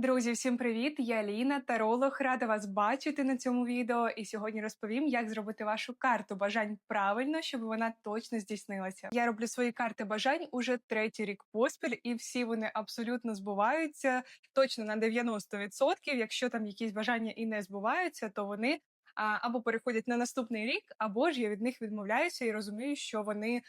Друзі, всім привіт! Я Ліна, таролог. Рада вас бачити на цьому відео. І сьогодні розповім, як зробити вашу карту бажань правильно, щоб вона точно здійснилася. Я роблю свої карти бажань уже третій рік поспіль, і всі вони абсолютно збуваються точно на 90%. Якщо там якісь бажання і не збуваються, то вони або переходять на наступний рік, або ж я від них відмовляюся і розумію, що вони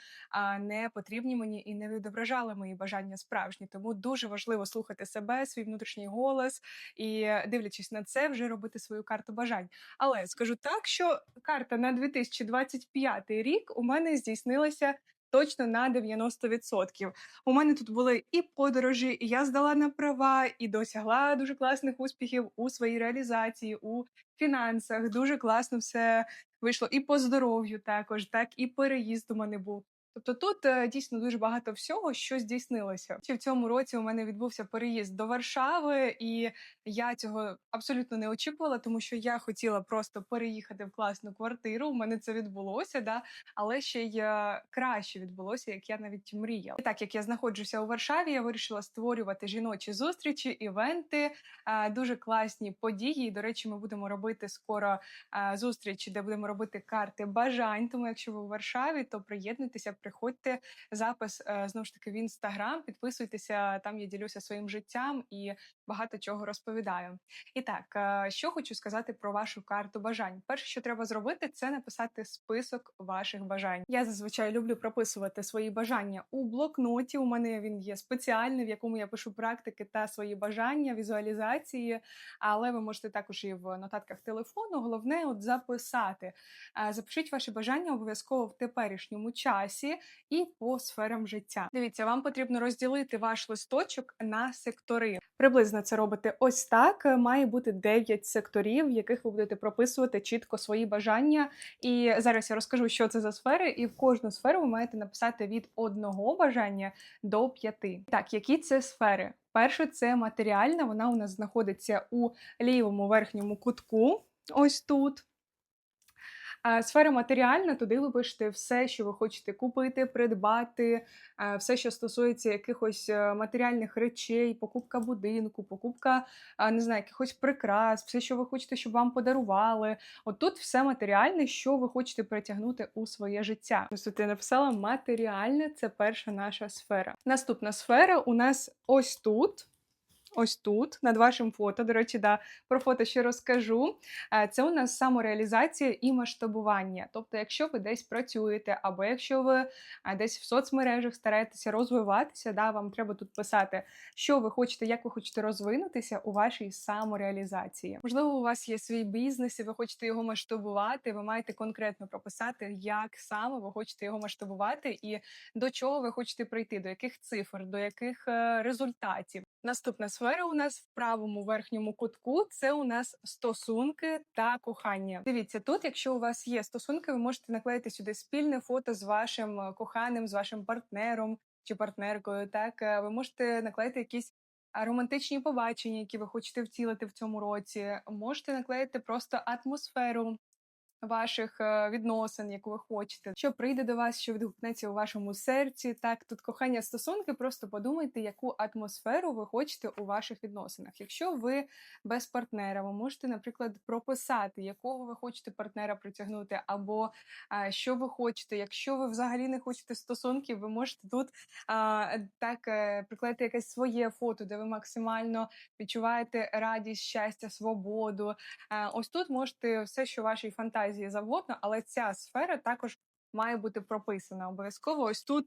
не потрібні мені і не відображали мої бажання справжні. Тому дуже важливо слухати себе, свій внутрішній голос і, дивлячись на це, вже робити свою карту бажань. Але скажу так, що карта на 2025 рік у мене здійснилася. Точно на 90%. У мене тут були і подорожі, і я здала на права, і досягла дуже класних успіхів у своїй реалізації, у фінансах. Дуже класно все вийшло і по здоров'ю також, так і переїзд у мене був. Тобто тут е, дійсно дуже багато всього, що здійснилося. В цьому році у мене відбувся переїзд до Варшави, і я цього абсолютно не очікувала, тому що я хотіла просто переїхати в класну квартиру. У мене це відбулося, да, але ще й е, краще відбулося, як я навіть мріяла. І так як я знаходжуся у Варшаві, я вирішила створювати жіночі зустрічі, івенти, е, дуже класні події. До речі, ми будемо робити скоро е, зустрічі, де будемо робити карти бажань. Тому, якщо ви у Варшаві, то приєднуйтеся, приходьте. Запис знову ж таки в інстаграм. Підписуйтеся, там я ділюся своїм життям і багато чого розповідаю. І так, е, що хочу сказати про вашу карту бажань. Перше, що треба зробити, це написати список ваших бажань. Я зазвичай люблю прописувати свої бажання у блокноті. У мене він є спеціальний, в якому я пишу практики та свої бажання, візуалізації. Але ви можете також і в нотатках телефону. Головне, от записати. Е, Запишіть ваші бажання обов'язково в теперішньому часі і по сферам життя. Дивіться, вам потрібно розділити ваш листочок на сектори. Приблизно це робите ось так. Має бути 9 секторів, в яких ви будете прописувати чітко свої бажання. І зараз я розкажу, що це за сфери, і в кожну сферу ви маєте написати від одного бажання до п'яти. Так, які це сфери? Перше, це матеріальна. Вона у нас знаходиться у лівому верхньому кутку. Ось тут. Сфера матеріальна, туди ви пишете все, що ви хочете купити, придбати, все, що стосується якихось е, матеріальних речей, покупка будинку, покупка не знаю, якихось прикрас, все, що ви хочете, щоб вам подарували. От тут все матеріальне, що ви хочете притягнути у своє життя. Ось тут я написала матеріальне це перша наша сфера. Наступна сфера у нас ось тут. Ось тут, над вашим фото. До речі, да, про фото ще розкажу. Е, Це у нас самореалізація і масштабування. Тобто, якщо ви десь працюєте, або якщо ви е, десь в соцмережах стараєтеся розвиватися, да, вам треба тут писати, що ви хочете, як ви хочете розвинутися у вашій самореалізації. Можливо, у вас є свій бізнес, і ви хочете його масштабувати. Ви маєте конкретно прописати, як саме ви хочете його масштабувати, і до чого ви хочете прийти, до яких цифр, до яких е, результатів. Наступна сфера у нас в правому верхньому кутку це у нас стосунки та кохання. Дивіться, тут, якщо у вас є стосунки, ви можете наклеїти сюди спільне фото з вашим е, коханим, з вашим партнером чи партнеркою. Так, Е, ви можете наклеїти якісь романтичні побачення, які ви хочете втілити в цьому році. Можете наклеїти просто атмосферу ваших е, відносин, яку ви хочете, що прийде до вас, що відгукнеться у вашому серці. Так, тут кохання стосунки, просто подумайте, яку атмосферу ви хочете у ваших відносинах. Якщо ви без партнера, ви можете, наприклад, прописати, якого ви хочете партнера притягнути, або а, що ви хочете. Якщо ви взагалі не хочете стосунків, ви можете тут а, так е, приклеїти якесь своє фото, де ви максимально відчуваєте радість, щастя, свободу. Е, Ось тут можете все, що вашій фантазії завгодно, але ця сфера також має бути прописана обов'язково. Ось тут.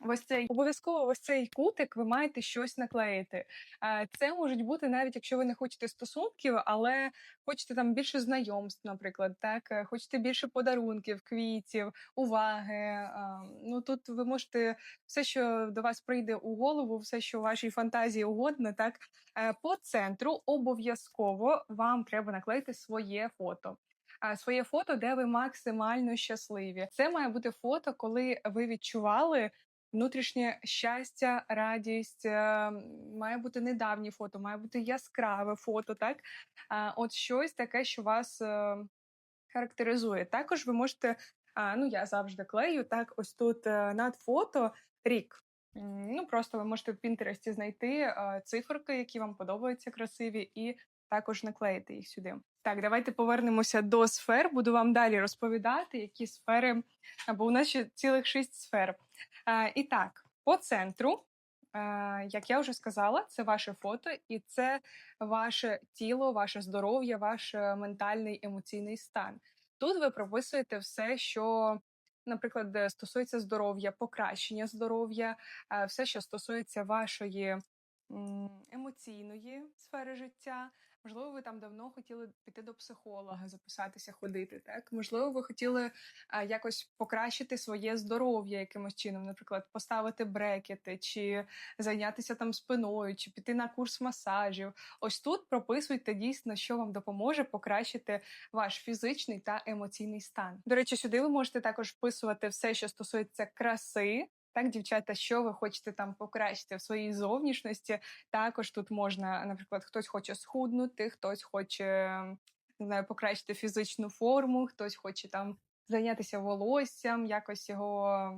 Ось цей обов'язково ось цей кутик ви маєте щось наклеїти. Е, Це можуть бути навіть якщо ви не хочете стосунків, але хочете там більше знайомств, наприклад, так е, хочете більше подарунків, квітів, уваги. е, Ну тут ви можете все, що до вас прийде у голову, все, що вашій фантазії угодно, так по центру обов'язково вам треба наклеїти своє фото. Своє фото, де ви максимально щасливі. Це має бути фото, коли ви відчували внутрішнє щастя, радість. е, Має бути недавнє фото, має бути яскраве фото. Так, от щось таке, що вас е, характеризує. Також ви можете, ну я завжди клею так, ось тут е, над фото рік. Ну, просто ви можете в Пінтересті знайти циферки, які вам подобаються красиві, і також наклеїти їх сюди. Так, давайте повернемося до сфер. Буду вам далі розповідати, які сфери, а, бо у нас ще цілих шість сфер. Е, І так, по центру, е, як я вже сказала, це ваше фото, і це ваше тіло, ваше здоров'я, ваш е, ментальний емоційний стан. Тут ви прописуєте все, що, наприклад, е, стосується здоров'я, покращення здоров'я, все, що стосується вашої емоційної сфери життя. Можливо, ви там давно хотіли піти до психолога, записатися, ходити. Так, можливо, ви хотіли а, якось покращити своє здоров'я якимось чином, наприклад, поставити брекети, чи зайнятися там спиною, чи піти на курс масажів. Ось тут прописуйте дійсно, що вам допоможе покращити ваш фізичний та емоційний стан. До речі, сюди ви можете також вписувати все, що стосується краси. Так, дівчата, що ви хочете там покращити в своїй зовнішності, також тут можна, наприклад, хтось хоче схуднути, хтось хоче не знаю, покращити фізичну форму, хтось хоче там зайнятися волоссям, якось його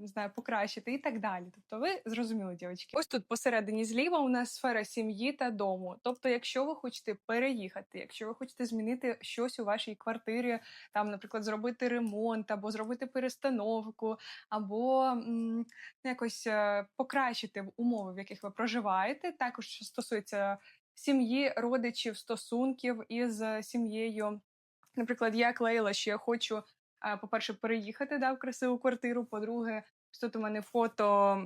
не знаю, покращити і так далі. Тобто, ви зрозуміли, дівчатки. Ось тут посередині зліва у нас сфера сім'ї та дому. Тобто, якщо ви хочете переїхати, якщо ви хочете змінити щось у вашій квартирі, там, наприклад, зробити ремонт або зробити перестановку, або м, якось е, покращити умови, в яких ви проживаєте. Також що стосується сім'ї, родичів, стосунків із е, сім'єю. Наприклад, я клеїла, що я хочу, е, по-перше, переїхати да, в красиву квартиру. По-друге, тут у мене фото.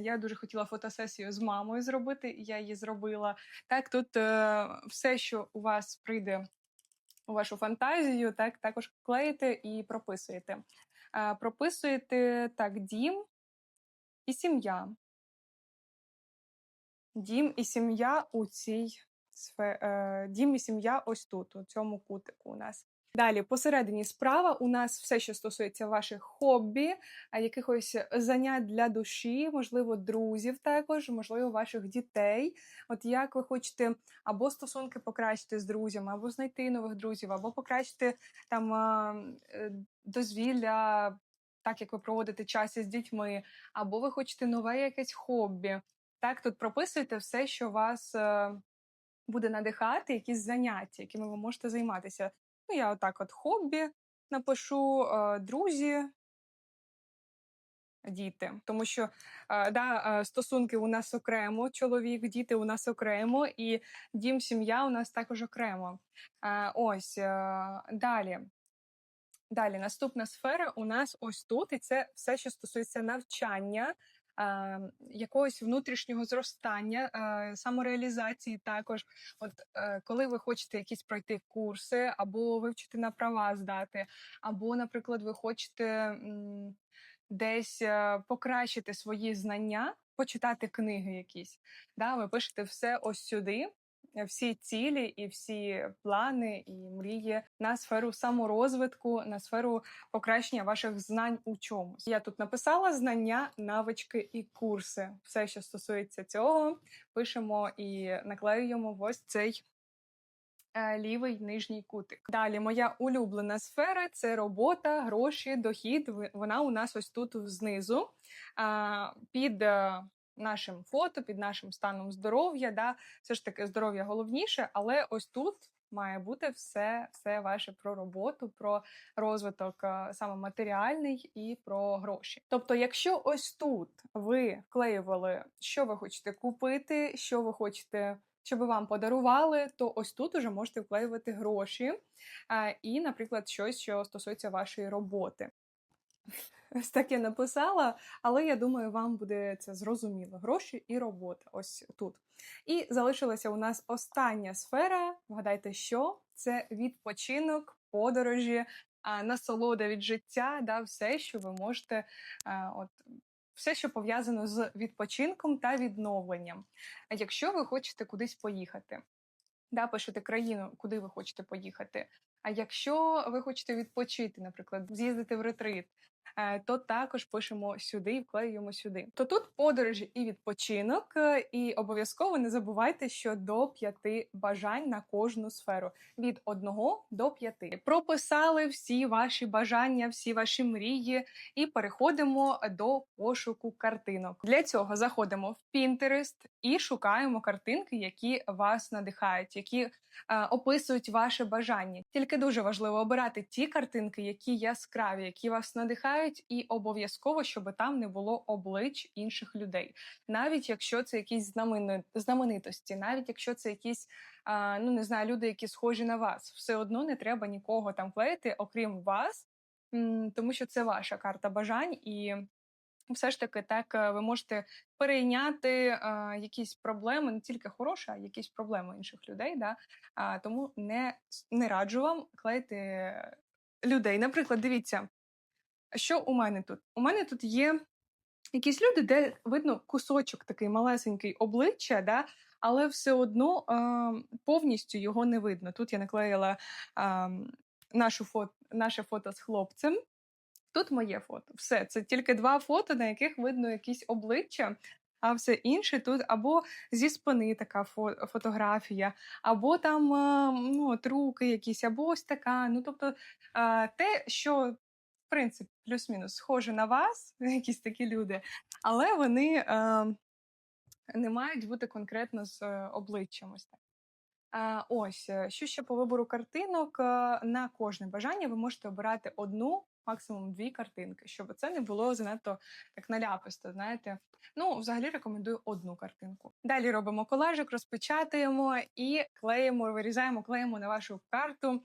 Я дуже хотіла фотосесію з мамою зробити, і я її зробила. Так, тут е, все, що у вас прийде у вашу фантазію, так також клеїте і прописуєте. Прописуєте так, дім і сім'я. Дім і сім'я у цій сфе... е, дім і сім'я ось тут, у цьому кутику у нас. Далі, посередині справа у нас все, що стосується ваших хобі, якихось занять для душі, можливо, друзів також, можливо, ваших дітей. От як ви хочете або стосунки покращити з друзями, або знайти нових друзів, або покращити там е, дозвілля, так як ви проводите час із дітьми, або ви хочете нове якесь хобі. Так, тут прописуйте все, що вас е, буде надихати, якісь заняття, якими ви можете займатися. Ну, я отак от хобі напишу, е, друзі, діти. Тому що е, да, е, стосунки у нас окремо, чоловік, діти у нас окремо, і дім, сім'я у нас також окремо. Е, ось далі. Далі, наступна сфера у нас ось тут, і це все, що стосується навчання, якогось внутрішнього зростання, самореалізації також. От е, коли ви хочете якісь пройти курси, або вивчити на права здати, або, наприклад, ви хочете десь е, покращити свої знання, почитати книги якісь. Да, ви пишете все ось сюди. Всі цілі і всі плани і мрії на сферу саморозвитку, на сферу покращення ваших знань у чомусь. Я тут написала знання, навички і курси. Все, що стосується цього, пишемо і наклеюємо ось цей е, лівий нижній кутик. Далі, моя улюблена сфера це робота, гроші, дохід. Вона у нас ось тут знизу. Під нашим фото, під нашим станом здоров'я. Да, все ж таки здоров'я головніше, але ось тут. Має бути все, все ваше про роботу, про розвиток е, саме матеріальний і про гроші. Тобто, якщо ось тут ви вклеювали, що ви хочете купити, що ви хочете, щоб вам подарували, то ось тут уже можете вклеювати гроші е, і, наприклад, щось, що стосується вашої роботи. Ось так я написала, але я думаю, вам буде це зрозуміло. Гроші і робота. Ось тут. І залишилася у нас остання сфера. Вгадайте, що це відпочинок, подорожі, насолода від життя, да, все, що ви можете, от, все, що пов'язано з відпочинком та відновленням. Якщо ви хочете кудись поїхати, да, пишете країну, куди ви хочете поїхати. А якщо ви хочете відпочити, наприклад, з'їздити в ретрит, е, то також пишемо сюди і вклеюємо сюди. То тут подорожі і відпочинок, е, і обов'язково не забувайте, що до п'яти бажань на кожну сферу від одного до п'яти. Прописали всі ваші бажання, всі ваші мрії, і переходимо до пошуку картинок. Для цього заходимо в Pinterest і шукаємо картинки, які вас надихають, які е, описують ваше бажання. Тільки дуже важливо обирати ті картинки, які яскраві, які вас надихають, і обов'язково, щоб там не було облич інших людей, навіть якщо це якісь знамени- знаменитості, навіть якщо це якісь а, ну не знаю, люди, які схожі на вас, все одно не треба нікого там клеїти, окрім вас, тому що це ваша карта бажань і. Все ж таки, так е, ви можете перейняти е, якісь проблеми, не тільки хороші, а якісь проблеми інших людей. Да? А, тому не, не раджу вам клеїти людей. Наприклад, дивіться, що у мене тут? У мене тут є якісь люди, де видно кусочок такий малесенький обличчя, да? але все одно е, повністю його не видно. Тут я наклеїла е, нашу фото, наше фото з хлопцем. Тут моє фото. Все, це тільки два фото, на яких видно якісь обличчя, а все інше тут або зі спини така фо- фотографія, або там е, ну, от руки якісь, або ось така. Ну, тобто е, те, що в принципі плюс-мінус схоже на вас, якісь такі люди, але вони е, не мають бути конкретно з е, обличчям. Ось так. Ось, е, що ще по вибору картинок, е, на кожне бажання ви можете обирати одну, максимум дві картинки, щоб це не було занадто так наляписто, знаєте. Ну, взагалі рекомендую одну картинку. Далі робимо колажик, розпечатуємо і клеїмо, вирізаємо, клеїмо на вашу карту.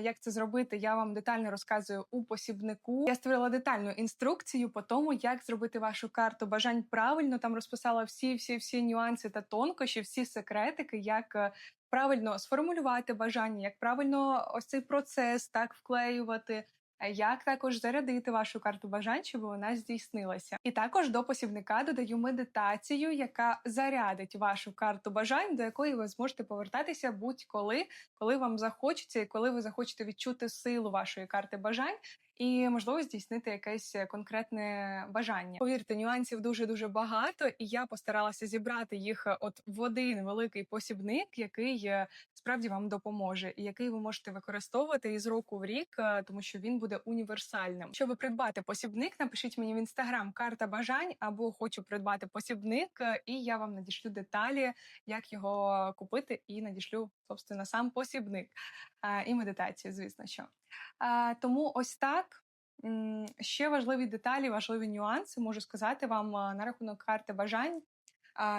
Як це зробити, я вам детально розказую у посібнику. Я створила детальну інструкцію по тому, як зробити вашу карту бажань правильно. Там розписала всі, всі, всі нюанси та тонкощі, всі секретики, як е, правильно сформулювати бажання, як правильно ось цей процес так вклеювати. Як також зарядити вашу карту бажань, щоб вона здійснилася, і також до посібника додаю медитацію, яка зарядить вашу карту бажань, до якої ви зможете повертатися будь-коли, коли вам захочеться, і коли ви захочете відчути силу вашої карти бажань і можливо здійснити якесь е, конкретне бажання. Повірте, нюансів дуже дуже багато, і я постаралася зібрати їх е, от в один великий посібник, який е, справді вам допоможе, і який ви можете використовувати із року в рік, тому що він буде універсальним. Щоб придбати посібник, напишіть мені в інстаграм карта бажань або хочу придбати посібник, і я вам надішлю деталі, як його купити, і надішлю собственно сам посібник і медитацію, звісно, що. Тому ось так. Ще важливі деталі, важливі нюанси можу сказати вам на рахунок карти бажань.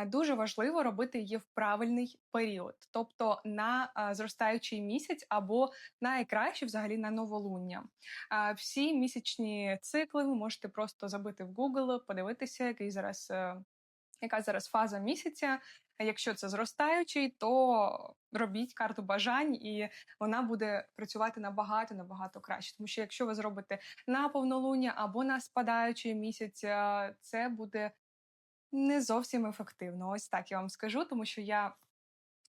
Дуже важливо робити її в правильний період, тобто на зростаючий місяць або найкраще взагалі на новолуння. Всі місячні цикли ви можете просто забити в Google, подивитися, який зараз, е, яка зараз фаза місяця. Якщо це зростаючий, то робіть карту бажань, і вона буде працювати набагато набагато краще. Тому що якщо ви зробите на повнолуння або на спадаючий місяць, це буде не зовсім ефективно. Ось так я вам скажу, тому що я.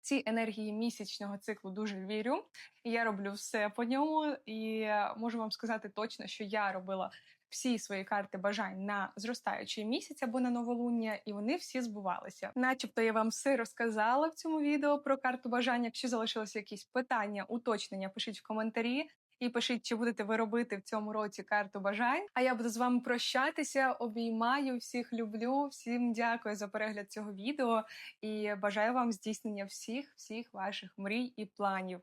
Ці енергії місячного циклу дуже вірю, я роблю все по ньому. І можу вам сказати точно, що я робила всі свої карти бажань на зростаючий місяць або на новолуння, і вони всі збувалися. Начебто я вам все розказала в цьому відео про карту бажань. Якщо залишилися якісь питання, уточнення, пишіть в коментарі. І пишіть, чи будете ви робити в цьому році карту бажань. А я буду з вами прощатися. Обіймаю всіх, люблю. Всім дякую за перегляд цього відео і бажаю вам здійснення всіх всіх ваших мрій і планів.